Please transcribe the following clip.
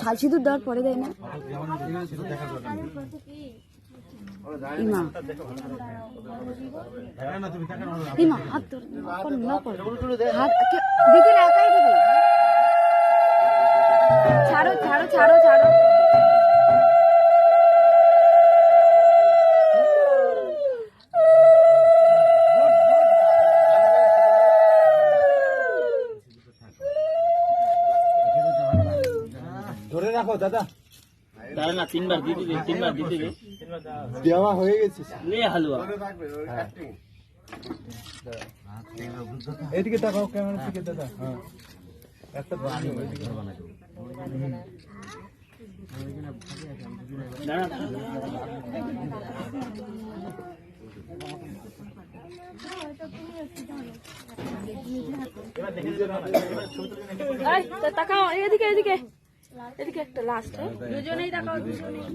শাল সিঁদুর দেওয়ার পরে দেয় না। ছাড়ো ছাড়ো ছাড়ো ছাড়ো। ধরে রাখো দাদা। দাঁড়া না তিনবার দিতে দে তিনবার দিতে দে দেওয়া হয়ে গেছে নে হালুয়া। এদিকে তাকাও ক্যামেরা দিকে দাদা। হ্যাঁ। একটা ওইদিকে। তাকাও এদিকে এদিকে এদিকে একটা লাস্ট দুজনেই দেখাও দুজনেই।